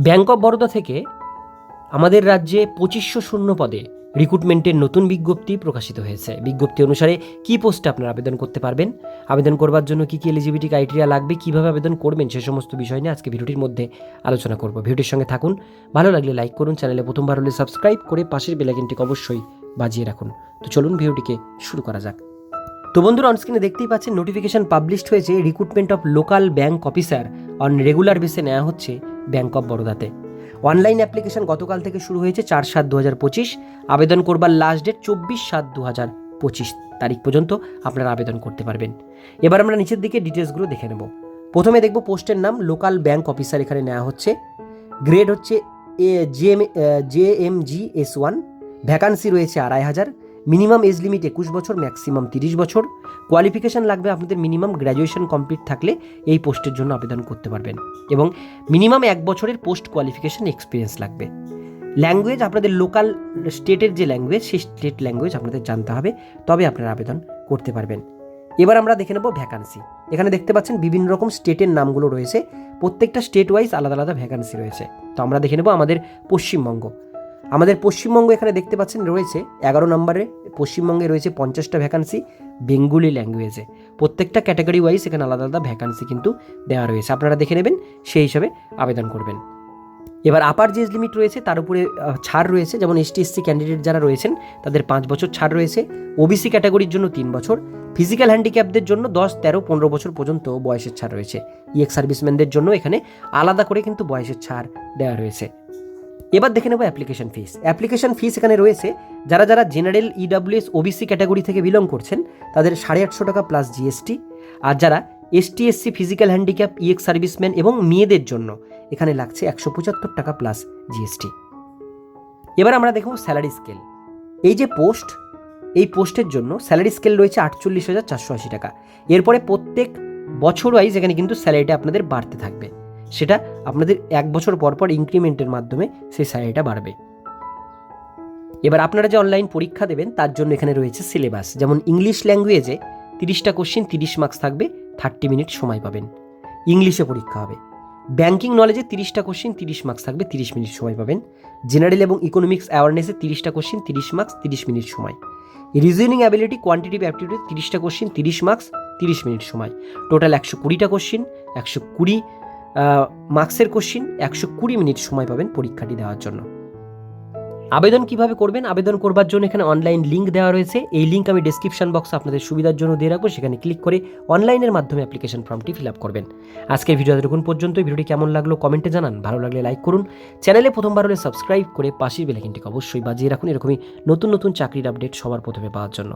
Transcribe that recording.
Bank of Baroda থেকে আমাদের রাজ্যে পঁচিশশো শূন্য পদে রিক্রুটমেন্টের নতুন বিজ্ঞপ্তি প্রকাশিত হয়েছে। বিজ্ঞপ্তি অনুসারে কী পোস্টে আপনারা আবেদন করতে পারবেন? আবেদন করবার জন্য কী কী এলিজিবিলিটি ক্রাইটেরিয়া লাগবে? কীভাবে আবেদন করবেন? সে সমস্ত বিষয় নিয়ে আজকে ভিডিওটির মধ্যে আলোচনা করব। ভিডিওটির সঙ্গে থাকুন। ভালো লাগলে লাইক করুন, চ্যানেলে প্রথমবার হলে সাবস্ক্রাইব করে পাশের বেলাইকনটিকে অবশ্যই বাজিয়ে রাখুন। তো চলুন ভিডিওটিকে শুরু করা যাক। তো বন্ধুরা অনস্ক্রিনে দেখতেই পাচ্ছেন নোটিফিকেশন পাবলিশড হয়েছে recruitment of local bank officer on regular বেসে নেওয়া হচ্ছে। ব্যাংক অফ বরোদাতে। অনলাইন অ্যাপ্লিকেশন গতকাল থেকে শুরু হয়েছে চার সাত দু হাজার পঁচিশ। আবেদন করবার লাস্ট ডেট চব্বিশ সাত দু হাজার পঁচিশ তারিখ পর্যন্ত আপনারা আবেদন করতে পারবেন। এবার আমরা নিচের দিকে ডিটেলসগুলো দেখে নেব। প্রথমে দেখব পোস্টের নাম, লোকাল ব্যাংক অফিসার এখানে নেওয়া হচ্ছে। গ্রেড হচ্ছে A, J M J M G S one. Vacancy রয়েছে আড়াই হাজার। মিনিমাম এজ লিমিট একুশ বছর, ম্যাক্সিমাম তিরিশ বছর। কোয়ালিফিকেশান লাগবে আপনাদের মিনিমাম গ্র্যাজুয়েশন কমপ্লিট থাকলে এই পোস্টের জন্য আবেদন করতে পারবেন। এবং মিনিমাম এক বছরের পোস্ট কোয়ালিফিকেশান এক্সপিরিয়েন্স লাগবে। ল্যাঙ্গুয়েজ, আপনাদের লোকাল স্টেটের যে ল্যাঙ্গুয়েজ, সেই স্টেট ল্যাঙ্গুয়েজ আপনাদের জানতে হবে। তবে আপনারা আবেদন করতে পারবেন। এবার আমরা দেখে নেব ভ্যাকান্সি। এখানে দেখতে পাচ্ছেন বিভিন্ন রকম স্টেটের নামগুলো রয়েছে। প্রত্যেকটা স্টেট ওয়াইজ আলাদা আলাদা ভ্যাকান্সি রয়েছে। তো আমরা দেখে নেব আমাদের পশ্চিমবঙ্গ। আমাদের পশ্চিমবঙ্গ এখানে দেখতে পাচ্ছেন রয়েছে এগারো নম্বরে, পশ্চিমবঙ্গে রয়েছে পঞ্চাশটা ভ্যাকান্সি বেঙ্গলি ল্যাঙ্গুয়েজে প্রত্যেকটা ক্যাটাগরি ওয়াইজ এখানে আলাদা আলাদা ভ্যাকান্সি কিন্তু দেওয়া রয়েছে। আপনারা দেখে নেবেন, সেই হিসাবে আবেদন করবেন। এবার আপার যে লিমিট রয়েছে, তার উপরে ছাড় রয়েছে, যেমন এসটি এসসি ক্যান্ডিডেট যারা রয়েছেন, তাদের পাঁচ বছর ছাড় রয়েছে। ওবিসি ক্যাটাগরির জন্য তিন বছর। ফিজিক্যাল হ্যান্ডিক্যাপদের জন্য দশ, তেরো, পনেরো বছর পর্যন্ত বয়সের ছাড় রয়েছে। ইএক্স সার্ভিসম্যানদের জন্য এখানে আলাদা করে কিন্তু বয়সের ছাড় দেওয়া রয়েছে। এবার দেখে নেব অ্যাপ্লিকেশন ফিস অ্যাপ্লিকেশন ফিস এখানে রয়েছে, যারা যারা জেনারেল ইডাব্লিউএস ওবিসি ক্যাটাগরি থেকে বিলং করছেন, তাদের সাড়ে আটশো টাকা প্লাস জিএসটি আর যারা ST SC physical handicap ex serviceman এবং মেয়েদের জন্য এখানে লাগছে একশো পঁচাত্তর টাকা প্লাস জিএসটি এবার আমরা দেখব স্যালারি স্কেল এই যে পোস্ট এই পোস্টের জন্য স্যালারি স্কেল রয়েছে আটচল্লিশ হাজার চারশো আশি টাকা। এরপরে প্রত্যেক বছর ওয়াইজ এখানে কিন্তু স্যালারিটা আপনাদের বাড়তে থাকবে। সেটা আপনাদের এক বছর পর পর ইনক্রিমেন্টের মাধ্যমে সেই স্যালারিটা বাড়বে। এবার আপনারা যে অনলাইন পরীক্ষা দেবেন, তার জন্য এখানে রয়েছে সিলেবাস যেমন ইংলিশ ল্যাঙ্গুয়েজে তিরিশটা কোশ্চিন তিরিশ মার্কস থাকবে থার্টি মিনিট সময় পাবেন। ইংলিশে পরীক্ষা হবে। ব্যাঙ্কিং নলেজে তিরিশটা কোশ্চিন তিরিশ মার্কস থাকবে, তিরিশ মিনিট সময় পাবেন। জেনারেল এবং ইকোনমিক্স অ্যাওয়ারনেসে তিরিশটা কোশ্চিন তিরিশ মার্কস তিরিশ মিনিট সময়। রিজনিং অ্যাবিলিটি কোয়ান্টিটিভ অ্যাপটিটিউড তিরিশটা কোশ্চিন তিরিশ মার্কস তিরিশ মিনিট সময়। টোটাল একশো কুড়িটা কোশ্চিন একশো কুড়ি মার্কসের কোশ্চিন একশো কুড়ি মিনিট সময় পাবেন পরীক্ষাটি দেওয়ার জন্য। আবেদন কীভাবে করবেন? আবেদন করবার জন্য এখানে অনলাইন লিঙ্ক দেওয়া রয়েছে। এই লিঙ্ক আমি ডিসক্রিপশন বক্সে আপনাদের সুবিধার জন্য দিয়ে রাখব। সেখানে ক্লিক করে অনলাইনের মাধ্যমে অ্যাপ্লিকেশন ফর্মটি ফিল আপ করবেন। আজকের ভিডিও এতক্ষণ পর্যন্ত। ভিডিওটি কেমন লাগল কমেন্টে জানান। ভালো লাগলে লাইক করুন। চ্যানেলে প্রথমবার হলে সাবস্ক্রাইব করে পাশের বেলাইকিনটিকে অবশ্যই বাজিয়ে রাখুন। এরকমই নতুন নতুন চাকরির আপডেট সবার প্রথমে পাওয়ার জন্য।